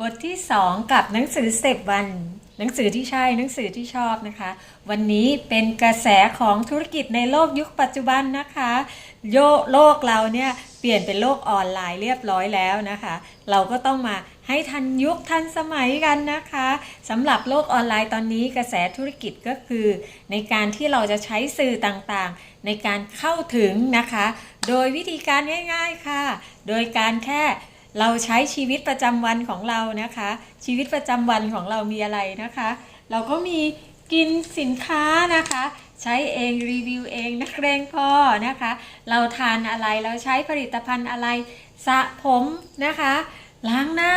บทที่ 2 กับหนังสือสเต็ปวัน หนังสือที่ใช่หนังสือที่ชอบนะคะ วันนี้เป็นกระแสของธุรกิจในโลกยุคปัจจุบันนะคะ โยโลกเราเนี่ยเปลี่ยนเป็นโลกออนไลน์เรียบร้อยแล้วนะคะ เราก็ต้องมาให้ทันยุคทันสมัยกันนะคะสำหรับโลกออนไลน์ตอนนี้กระแสธุรกิจก็คือ ในการที่เราจะใช้สื่อต่างๆ ในการเข้าถึงนะคะ โดยวิธีการง่าย ๆค่ะ โดยการแค่ เราใช้ชีวิตประจำวันของเรานะคะ ชีวิตประจำวันของเรามีอะไรนะคะ เราก็มีกินสินค้านะคะ ใช้เองรีวิวเองนักเรงพอนะคะ เราทานอะไรเราใช้ผลิตภัณฑ์อะไรสระผมนะคะ ล้างหน้า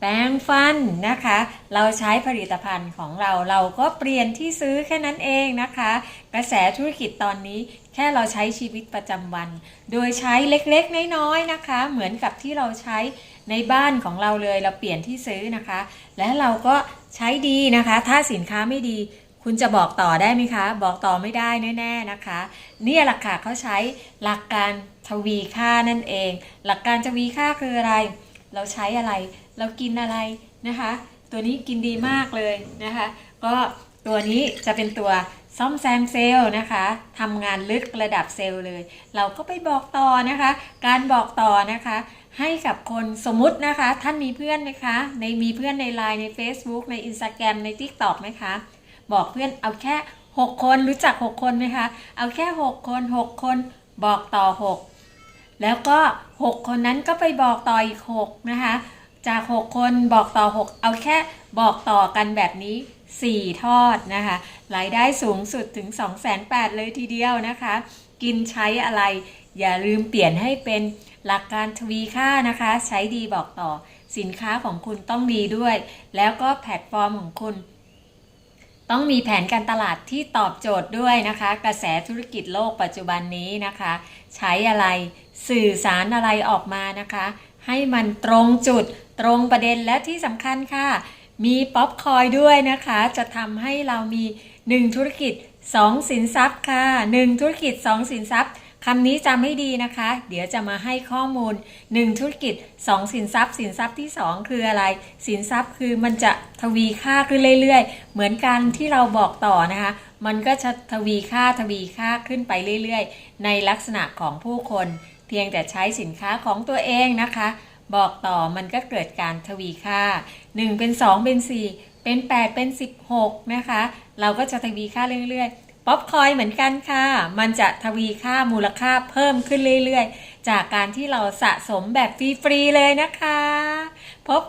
แปรงฟันนะคะ เราใช้ผลิตภัณฑ์ของเราเราก็เปลี่ยนที่ซื้อแค่นั้นเองนะคะ กระแสธุรกิจตอนนี้แค่เราใช้ชีวิตประจำวัน โดยใช้เล็กๆ น้อยๆนะคะ เหมือนกับที่เราใช้ในบ้านของเราเลยเราเปลี่ยนที่ซื้อนะคะ และเราก็ใช้ดีนะคะ ถ้าสินค้าไม่ดีคุณจะบอกต่อได้ไหมคะ บอกต่อไม่ได้แน่ๆนะคะ เนี่ยหลักค่ะเขาใช้หลักการทวีค่านั่นเอง หลักการทวีค่าคืออะไร เราใช้อะไร เรากินอะไรนะคะ ตัวนี้กินดีมากเลยนะคะ ก็ตัวนี้จะเป็นตัวซ่อมแซมเซลล์นะคะทำงานลึกระดับเซลล์เลย เราก็ไปบอกต่อนะคะ การบอกต่อนะคะ ให้กับคนสมมุตินะคะ ท่านมีเพื่อนไหมคะ ในมีเพื่อนใน Line ใน Facebook ใน Instagram ใน TikTok ไหมคะ บอกเพื่อนเอาแค่ 6 คนรู้จัก 6 คนไหมคะ เอาแค่ 6 คน 6 คน บอกต่อ 6 แล้วก็ 6 คนนั้นก็ไปบอกต่ออีก 6 นะคะ จาก 6 คนบอกต่อ 6 เอาแค่บอกต่อกันแบบนี้ 4 ทอดนะคะรายได้สูงสุดถึง 2 8 0 0 0เลยทีเดียวนะคะ กินใช้อะไร อย่าลืมเปลี่ยนให้เป็นหลักการทวีค่านะคะ ใช้ดีบอกต่อสินค้าของคุณต้องดีด้วย แล้วก็แพลตฟอร์มของคุณ ต้องมีแผนการตลาดที่ตอบโจทย์ด้วยนะคะ กระแสธุรกิจโลกปัจจุบันนี้นะคะ ใช้อะไรสื่อสารอะไรออกมานะคะ ให้มันตรงจุดตรงประเด็นและที่สำคัญค่ะ มีป๊อปคอยด้วยนะคะ จะทำให้เรามี 1 ธุรกิจ 2 สินทรัพย์ค่ะ 1 ธุรกิจ 2 สินทรัพย์ คำนี้จำให้ดีนะคะ เดี๋ยวจะมาให้ข้อมูล 1 ธุรกิจ 2 สินทรัพย์ สินทรัพย์ที่ 2 คืออะไร สินทรัพย์คือมันจะทวีค่าขึ้นเรื่อย ๆ เหมือนกันที่เราบอกต่อนะคะ มันก็จะทวีค่าทวีค่าขึ้นไปเรื่อย ๆ ในลักษณะของผู้คน เพียงแต่ใช้สินค้าของตัวเองนะคะ บอกต่อมันก็เกิดการทวีค่า 1 เป็น 2 เป็น 4 เป็น 8 เป็น 16 นะคะ เราก็จะทวีค่าเรื่อย ๆ ป๊อปคอยเหมือนกันค่ะ มันจะทวีค่ามูลค่าเพิ่มขึ้นเรื่อยๆ จากการที่เราสะสมแบบฟรีๆเลยนะคะ พบ